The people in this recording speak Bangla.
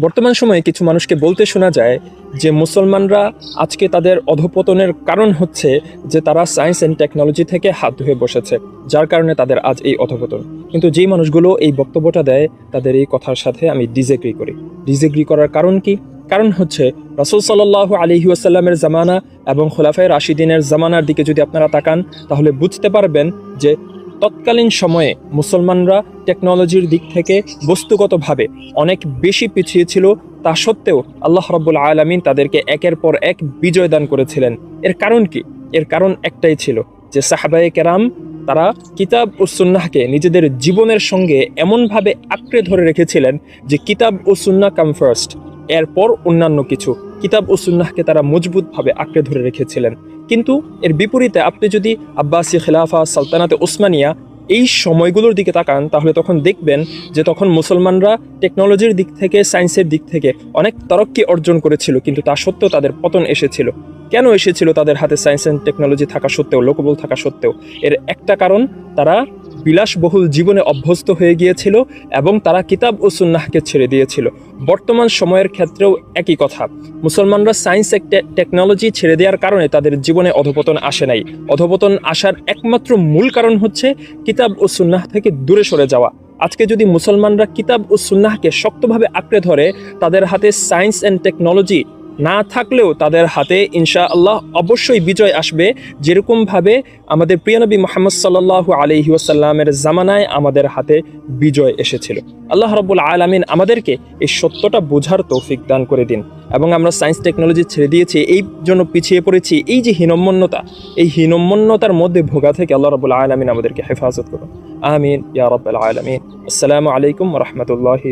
বর্তমান সময়ে কিছু মানুষকে বলতে শোনা যায় যে মুসলমানরা আজকে তাদের অধপতনের কারণ হচ্ছে যে তারা সায়েন্স অ্যান্ড টেকনোলজি থেকে হাত ধুয়ে বসেছে, যার কারণে তাদের আজ এই অধপতন। কিন্তু যেই মানুষগুলো এই বক্তব্যটা দেয়, তাদের এই কথার সাথে আমি ডিজেগ্রি করি। ডিজেগ্রি করার কারণ কি? কারণ হচ্ছে রাসুল সাল্লাহ আলহি আসাল্লামের জামানা এবং খোলাফায় রাশিদিনের জামানার দিকে যদি আপনারা তাকান, তাহলে বুঝতে পারবেন যে তৎকালীন সময়ে মুসলমানরা টেকনোলজির দিক থেকে বস্তুগতভাবে অনেক বেশি পিছিয়ে ছিল, তা সত্ত্বেও আল্লাহ রব্বুল আলমিন তাদেরকে একের পর এক বিজয় দান করেছিলেন। এর কারণ কি? এর কারণ একটাই ছিল যে সাহাবায়ে কেরাম তারা কিতাব ও সুন্নাহকে নিজেদের জীবনের সঙ্গে এমনভাবে আঁকড়ে ধরে রেখেছিলেন যে কিতাব ও সুন্নাহ কাম ফার্স্ট এরপর অন্যান্য কিছু। কিতাব ও সুন্নাহকে তারা মজবুতভাবে আঁকড়ে ধরে রেখেছিলেন। কিন্তু এর বিপরীতে আপনি যদি আব্বাসি খেলাফা, সালতানাতে ওসমানিয়া এই সময়গুলোর দিকে তাকান, তাহলে তখন দেখবেন যে তখন মুসলমানরা টেকনোলজির দিক থেকে সায়েন্সের দিক থেকে অনেক তরক্কি অর্জন করেছিল, কিন্তু তা সত্ত্বেও তাদের পতন এসেছিল। কেন এসেছিল তাদের হাতে সায়েন্স অ্যান্ড টেকনোলজি থাকা সত্ত্বেও লোকবল থাকা সত্ত্বেও? এর একটা কারণ, তারা বিলাসবহুল জীবনে অভ্যস্ত হয়ে গিয়েছিল এবং তারা কিতাব ও সুন্নাহকে ছেড়ে দিয়েছিল। বর্তমান সময়ের ক্ষেত্রেও একই কথা। মুসলমানরা সায়েন্স টেকনোলজি ছেড়ে দেওয়ার কারণে তাদের জীবনে অধপতন আসে নাই। অধপতন আসার একমাত্র মূল কারণ হচ্ছে কিতাব ও সুন্নাহ থেকে দূরে সরে যাওয়া। আজকে যদি মুসলমানরা কিতাব ও সুন্নাহকে শক্তভাবে আঁকড়ে ধরে, তাদের হাতে সায়েন্স অ্যান্ড টেকনোলজি না থাকলেও তাদের হাতে ইনশা আল্লাহ অবশ্যই বিজয় আসবে, যেরকমভাবে আমাদের প্রিয়নবী মোহাম্মদ সাল্লাহ আলহি ওয়াসাল্লামের জামানায় আমাদের হাতে বিজয় এসেছিল। আল্লাহ রব্বুল আলমিন আমাদেরকে এই সত্যটা বোঝার তৌফিক দান করে দিন এবং আমরা সায়েন্স টেকনোলজি ছেড়ে দিয়েছি, এই জন্য পিছিয়ে পড়েছি, এই যে হীনম্মন্যতা, এই হীনম্মন্যতার মধ্যে ভোগা থেকে আল্লাহ রবুল আলমিন আমাদেরকে হেফাজত করুন। আমিন, ইয়া রব্বাল আলমিন। আসসালামু আলাইকুম রহমতুল্লাহি